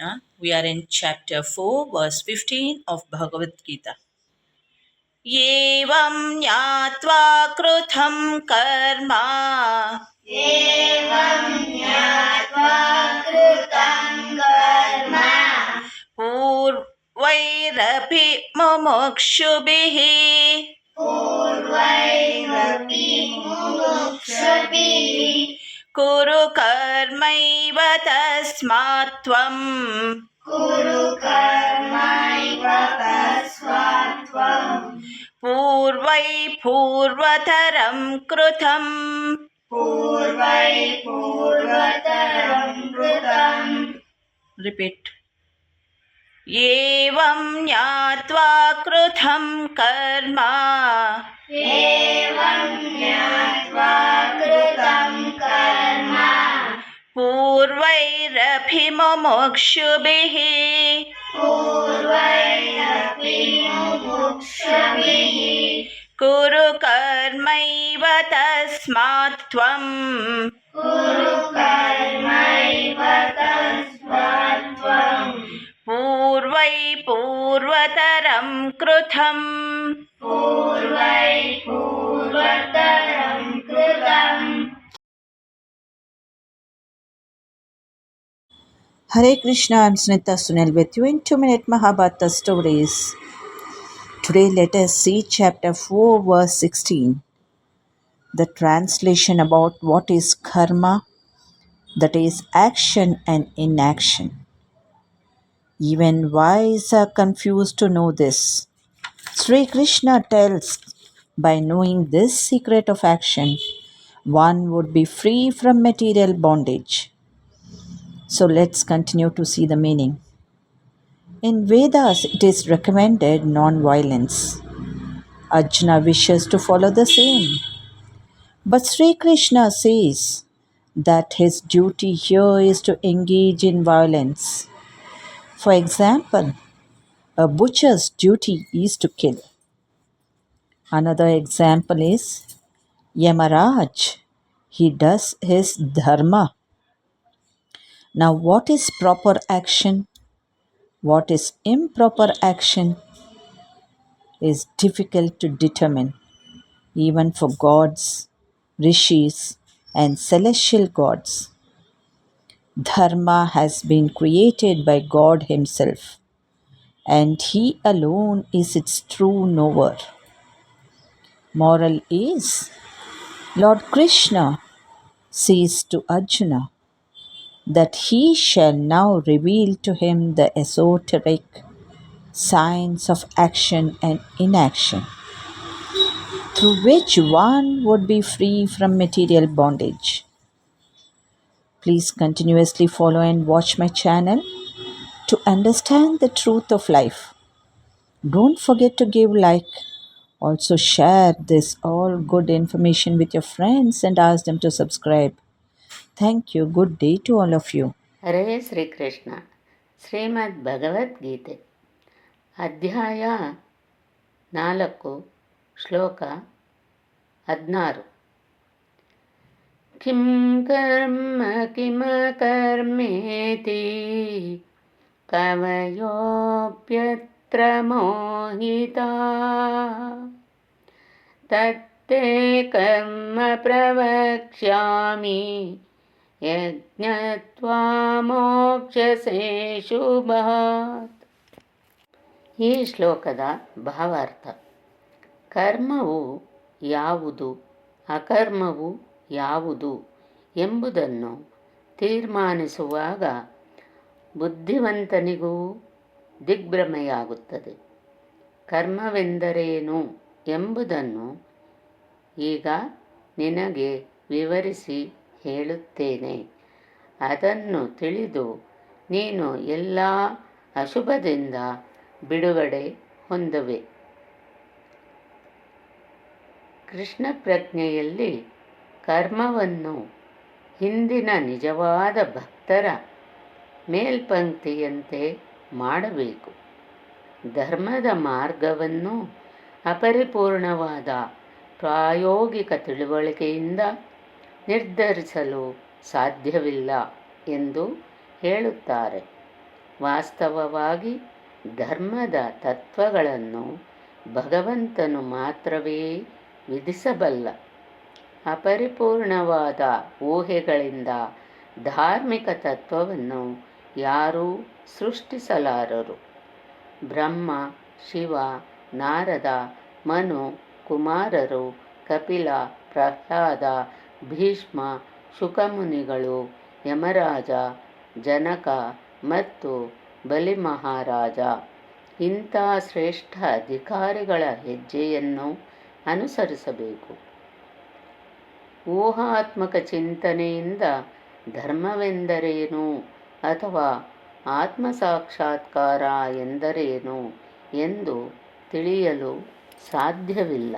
Krishna. We are in chapter 4, verse 15 of Bhagavad Gita. एवं ज्ञात्वा कृतं कर्म एवं ज्ञात्वा कृतं कर्म पूर्वैरपि मुमुक्षुभिः पूर्वैरपि मुमुक्षुभिः कुरु कर्मैव तस्मात् त्वम् पूर्वै पूर्वतरं कृतम्। पूर्वै पूर्वतरं कृतम्। रिपीट् एवं ज्ञात्वा कृतं कर्म। एवं ज्ञात्वा कृतं कर्म। पूर्वैरभिमुमुक्षुभिः कुरु कर्मैव तस्मात् त्वम्। पूर्वै पूर्वतरं कृतम् पूर्वै पूर्वतरम् Hare Krishna, I'm Smita Sunil with you in 2 Minute Mahabharata Stories. Today, let us see chapter 4, verse 16. The translation about what is karma, that is, action and inaction. Even wise are confused to know this. Sri Krishna tells by knowing this secret of action, one would be free from material bondage. So let's continue to see the meaning. In Vedas, it is recommended non violence. Arjuna wishes to follow the same. But Sri Krishna says that his duty here is to engage in violence. For example, a butcher's duty is to kill. Another example is Yamaraj. He does his dharma. Now, what is proper action? What is improper action is difficult to determine. even for gods, rishis, and celestial gods. Dharma has been created by God Himself, and He alone is its true knower. Moral is Lord Krishna says to Arjuna that he shall now reveal to him the esoteric science of action and inaction, through which one would be free from material bondage. Please continuously follow and watch my channel to understand the truth of life. Don't forget to give like. Also share this all good information with your friends and ask them to subscribe. Thank you. Good day to all of you. ಹರೇ ಶ್ರೀಕೃಷ್ಣ ಶ್ರೀಮದ್ ಭಗವದ್ಗೀತೆ ಅಧ್ಯಾಯ ನಾಲ್ಕು ಶ್ಲೋಕ ಹದಿನಾರು ಕಿಂ ಕರ್ಮ ಕಿಮ ಕರ್ಮೇತಿ ಕವಯೋಪ್ಯತ್ರ ಮೋಹಿತಾ ತತ್ತೇ ಕರ್ಮ ಪ್ರವಕ್ಷ್ಯಾಮಿ ಶುಭಾತ್. ಈ ಶ್ಲೋಕದ ಭಾವಾರ್ಥ, ಕರ್ಮವು ಯಾವುದು, ಅಕರ್ಮವು ಯಾವುದು ಎಂಬುದನ್ನು ತೀರ್ಮಾನಿಸುವಾಗ ಬುದ್ಧಿವಂತನಿಗೂ ದಿಗ್ಭ್ರಮೆಯಾಗುತ್ತದೆ. ಕರ್ಮವೆಂದರೇನು ಎಂಬುದನ್ನು ಈಗ ನಿನಗೆ ವಿವರಿಸಿ ಹೇಳುತ್ತೇನೆ. ಅದನ್ನು ತಿಳಿದು ನೀನು ಎಲ್ಲ ಅಶುಭದಿಂದ ಬಿಡುಗಡೆ ಹೊಂದುವೆ. ಕೃಷ್ಣ ಪ್ರಜ್ಞೆಯಲ್ಲಿ ಕರ್ಮವನ್ನು ಹಿಂದಿನ ನಿಜವಾದ ಭಕ್ತರ ಮೇಲ್ಪಂಕ್ತಿಯಂತೆ ಮಾಡಬೇಕು. ಧರ್ಮದ ಮಾರ್ಗವನ್ನು ಅಪರಿಪೂರ್ಣವಾದ ಪ್ರಾಯೋಗಿಕ ತಿಳುವಳಿಕೆಯಿಂದ ನಿರ್ಧರಿಸಲು ಸಾಧ್ಯವಿಲ್ಲ ಎಂದು ಹೇಳುತ್ತಾರೆ. ವಾಸ್ತವವಾಗಿ ಧರ್ಮದ ತತ್ವಗಳನ್ನು ಭಗವಂತನು ಮಾತ್ರವೇ ವಿಧಿಸಬಲ್ಲ. ಅಪರಿಪೂರ್ಣವಾದ ಊಹೆಗಳಿಂದ ಧಾರ್ಮಿಕ ತತ್ವವನ್ನು ಯಾರೂ ಸೃಷ್ಟಿಸಲಾರರು. ಬ್ರಹ್ಮ, ಶಿವ, ನಾರದ, ಮನು, ಕುಮಾರರು, ಕಪಿಲ, ಪ್ರಹ್ಲಾದ ಭೀಷ್ಮ ಶುಕಮುನಿಗಳು ಯಮರಾಜ, ಜನಕ ಮತ್ತು ಬಲಿಮಹಾರಾಜ. ಇಂಥ ಶ್ರೇಷ್ಠ ಅಧಿಕಾರಿಗಳ ಹೆಜ್ಜೆಯನ್ನು ಅನುಸರಿಸಬೇಕು. ಊಹಾತ್ಮಕ ಚಿಂತನೆಯಿಂದ ಧರ್ಮವೆಂದರೇನು ಅಥವಾ ಆತ್ಮ ಸಾಕ್ಷಾತ್ಕಾರ ಎಂದರೇನು ಎಂದು ತಿಳಿಯಲು ಸಾಧ್ಯವಿಲ್ಲ.